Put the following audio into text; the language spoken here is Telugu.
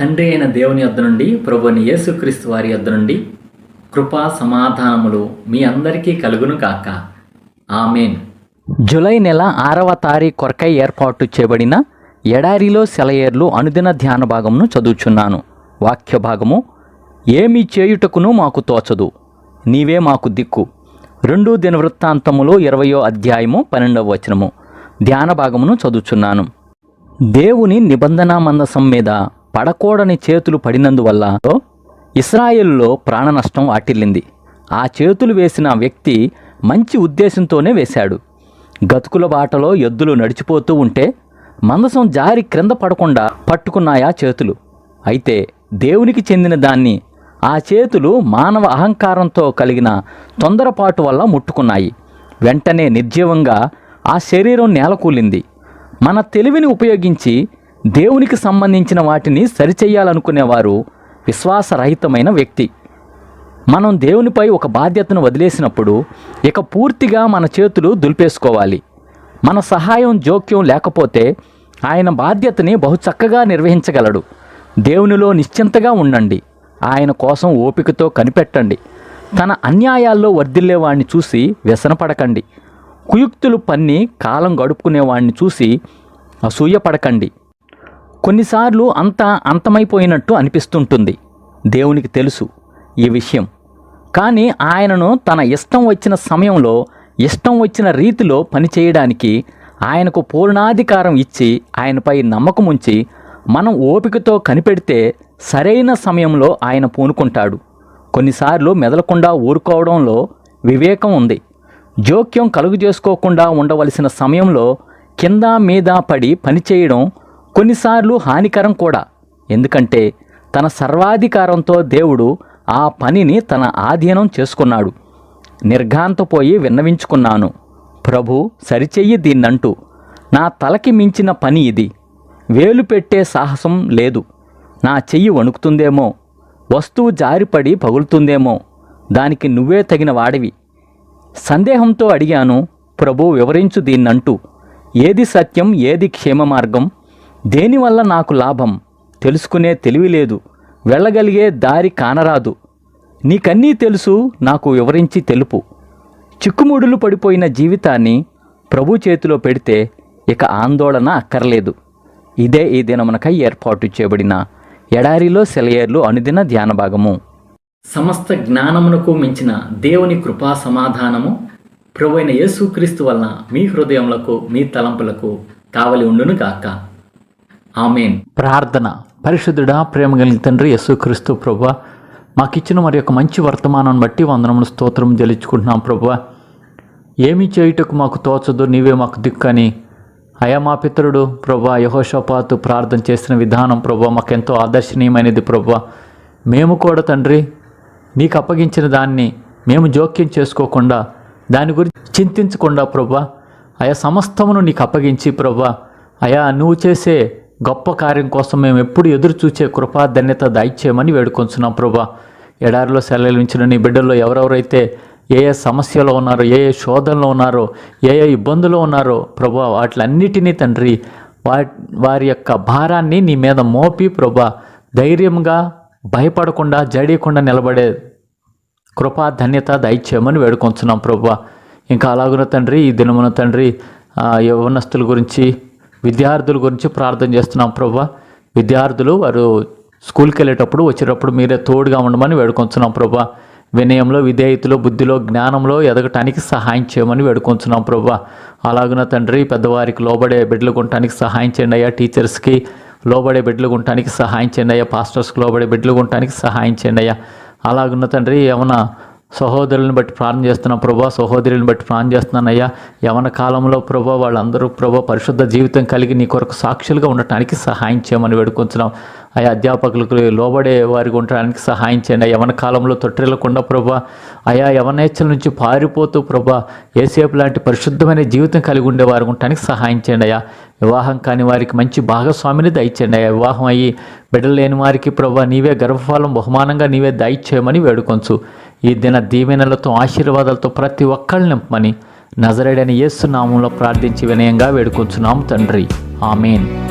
తండ్రి అయిన దేవుని యొద్ద నుండి ప్రభుని యేసుక్రీస్తు వారి యొద్ద నుండి కృపా సమాధానములు మీ అందరికీ కలుగును కాక ఆమెన్. జూలై నెల ఆరవ తారీఖు కొరకై ఏర్పాటు చేయబడిన ఎడారిలో సెలయేర్లు అనుదిన ధ్యాన భాగమును చదువుచున్నాను. వాక్య భాగము ఏమి చేయుటకును మాకు తోచదు నీవే మాకు దిక్కు. రెండు దినవృత్తాంతములు ఇరవయో అధ్యాయము పన్నెండవ వచనము ధ్యాన భాగమును చదువుచున్నాను. దేవుని నిబంధన మందసం మీద పడకూడని చేతులు పడినందువల్ల ఇస్రాయెల్లో ప్రాణ నష్టం వాటిల్లింది. ఆ చేతులు వేసిన వ్యక్తి మంచి ఉద్దేశంతోనే వేశాడు. గతుకుల బాటలో ఎద్దులు నడిచిపోతూ ఉంటే మందసం జారి క్రింద పడకుండా పట్టుకున్నాయా చేతులు. అయితే దేవునికి చెందిన దాన్ని ఆ చేతులు మానవ అహంకారంతో కలిగిన తొందరపాటు వల్ల ముట్టుకున్నాయి. వెంటనే నిర్జీవంగా ఆ శరీరం నేలకూలింది. మన తెలివిని ఉపయోగించి దేవునికి సంబంధించిన వాటిని సరిచెయ్యాలనుకునేవారు విశ్వాసరహితమైన వ్యక్తి. మనం దేవునిపై ఒక బాధ్యతను వదిలేసినప్పుడు ఇక పూర్తిగా మన చేతులు దులిపేసుకోవాలి. మన సహాయం జోక్యం లేకపోతే ఆయన బాధ్యతని బహు చక్కగా నిర్వహించగలడు. దేవునిలో నిశ్చింతగా ఉండండి. ఆయన కోసం ఓపికతో కనిపెట్టండి. తన అన్యాయాల్లో వర్ధిల్లేవాడిని చూసి వ్యసనపడకండి. కుయుక్తులు పన్ని కాలం గడుపుకునేవాడిని చూసి అసూయపడకండి. కొన్నిసార్లు అంతా అంతమైపోయినట్టు అనిపిస్తుంటుంది. దేవునికి తెలుసు ఈ విషయం. కానీ ఆయనను తన ఇష్టం వచ్చిన సమయంలో ఇష్టం వచ్చిన రీతిలో పనిచేయడానికి ఆయనకు పూర్ణాధికారం ఇచ్చి ఆయనపై నమ్మకం ఉంచి మనం ఓపికతో కనిపెడితే సరైన సమయంలో ఆయన పూనుకుంటాడు. కొన్నిసార్లు మెదలకుండా ఊరుకోవడంలో వివేకం ఉంది. జోక్యం కలుగు చేసుకోకుండా ఉండవలసిన సమయంలో కింద మీద పడి పనిచేయడం కొన్నిసార్లు హానికరం కూడా. ఎందుకంటే తన సర్వాధికారంతో దేవుడు ఆ పనిని తన ఆధీనం చేసుకున్నాడు. నిర్ఘాంతపోయి విన్నవించుకున్నాను. ప్రభు సరిచెయ్యి దీన్నంటూ. నా తలకి మించిన పని ఇది. వేలు పెట్టే సాహసం లేదు. నా చెయ్యి వణుకుతుందేమో. వస్తువు జారిపడి పగులుతుందేమో. దానికి నువ్వే తగిన వాడివి. సందేహంతో అడిగాను ప్రభు వివరించు దీన్నంటూ. ఏది సత్యం ఏది క్షేమ మార్గం? దేనివల్ల నాకు లాభం? తెలుసుకునే తెలివి లేదు. వెళ్ళగలిగే దారి కానరాదు. నీకన్నీ తెలుసు నాకు వివరించి తెలుపు. చిక్కుముడులు పడిపోయిన జీవితాన్ని ప్రభు చేతిలో పెడితే ఇక ఆందోళన అక్కర్లేదు. ఇదే ఈ దినమునకై ఏర్పాటు చేయబడిన ఎడారిలో సెలయేర్లు అనుదిన ధ్యాన భాగము. సమస్త జ్ఞానమునకు మించిన దేవుని కృపా సమాధానము ప్రభు అయిన యేసుక్రీస్తు వలన మీ హృదయములకు మీ తలంపులకు కావలి ఉండును గాక ఆమెన్. ప్రార్థన. పరిశుద్ధుడా ప్రేమ కలిగిన తండ్రి యేసుక్రీస్తు ప్రభు మాకిచ్చిన మరి యొక్క మంచి వర్తమానం బట్టి వందనములు స్తోత్రం జలించుకుంటున్నాం ప్రభు. ఏమి చేయుటకు మాకు తోచదు నీవే మాకు దిక్కని. అయా మా పితరుడు ప్రభా యహోషపాతు ప్రార్థన చేసిన విధానం ప్రభా మాకెంతో ఆదర్శనీయమైనది ప్రభా. మేము కూడా తండ్రి నీకు అప్పగించిన దాన్ని మేము జోక్యం చేసుకోకుండా దాని గురించి చింతించకుండా ప్రభా అయా సమస్తమును నీకు అప్పగించి ప్రభా అయా నువ్వు చేసే గొప్ప కార్యం కోసం మేము ఎప్పుడు ఎదురు చూచే కృపా ధన్యత దాయిచ్చేయమని వేడుకొంచున్నాం ప్రభా. ఎడారిలో సెలవించిన నీ బిడ్డల్లో ఎవరెవరైతే ఏ ఏ సమస్యలో ఉన్నారో ఏ ఏ శోధనలో ఉన్నారో ఏ ఏ ఇబ్బందులు ఉన్నారో ప్రభా వాటిలన్నిటినీ తండ్రి వా వారి యొక్క భారాన్ని నీ మీద మోపి ప్రభా ధైర్యంగా భయపడకుండా జడియకుండా నిలబడే కృపా ధన్యత దయచేయమని వేడుకొంచున్నాం ప్రభా. ఇంకా అలాగున తండ్రి ఈ దినమున తండ్రి యవనస్తుల గురించి విద్యార్థుల గురించి ప్రార్థన చేస్తున్నాం ప్రభు. విద్యార్థులు వారు స్కూల్కి వెళ్ళేటప్పుడు వచ్చేటప్పుడు మీరే తోడుగా ఉండమని వేడుకొంచున్నాం ప్రభు. వినయంలో విధేయతలో బుద్ధిలో జ్ఞానంలో ఎదగటానికి సహాయం చేయమని వేడుకొంచున్నాం ప్రభు. అలాగున తండ్రి పెద్దవారికి లోబడే బిడ్డలు కొనటానికి సహాయం చేయండి అయ్యా. టీచర్స్కి లోబడే బిడ్డలు కొనటానికి సహాయం చేయండి అయ్యా. పాస్టర్స్కి లోబడే బిడ్డలు కొనటానికి సహాయం చేయండి అయ్యా. అలాగున్న తండ్రి ఏమైనా సహోదరులను బట్టి ప్రార్థన చేస్తున్నాం ప్రభా సహోదరులను బట్టి ప్రార్థన చేస్తున్నాను అయ్యా. యవన కాలంలో ప్రభా వాళ్ళందరూ ప్రభా పరిశుద్ధ జీవితం కలిగి నీ కొరకు సాక్షులుగా ఉండటానికి సహాయం చేయమని వేడుకొంచున్నాం. అయ్యా అధ్యాపకులకు లోబడే వారికి ఉండటానికి సహాయం చేయండి. యవన కాలంలో తొట్టిల్లకుండా ప్రభా అయా యవనేచ్చల నుంచి పారిపోతూ ప్రభా ఏసేపు లాంటి పరిశుద్ధమైన జీవితం కలిగి ఉండే వారికి ఉండటానికి సహాయం చేయండి అయ్యా. వివాహం కాని వారికి మంచి భాగస్వామిని దయచేయండి అయ్యా. వివాహం అయ్యి బిడ్డలు లేని వారికి ప్రభా నీవే గర్భఫలం బహుమానంగా నీవే దయచేయమని వేడుకొంచు. ఈ దిన దీవెనలతో ఆశీర్వాదాలతో ప్రతి ఒక్కళ్ళని నింపమని నజరేడని యేసు నామంలో ప్రార్థించి వినయంగా వేడుకొంచున్నాము తండ్రి. ఆమెన్.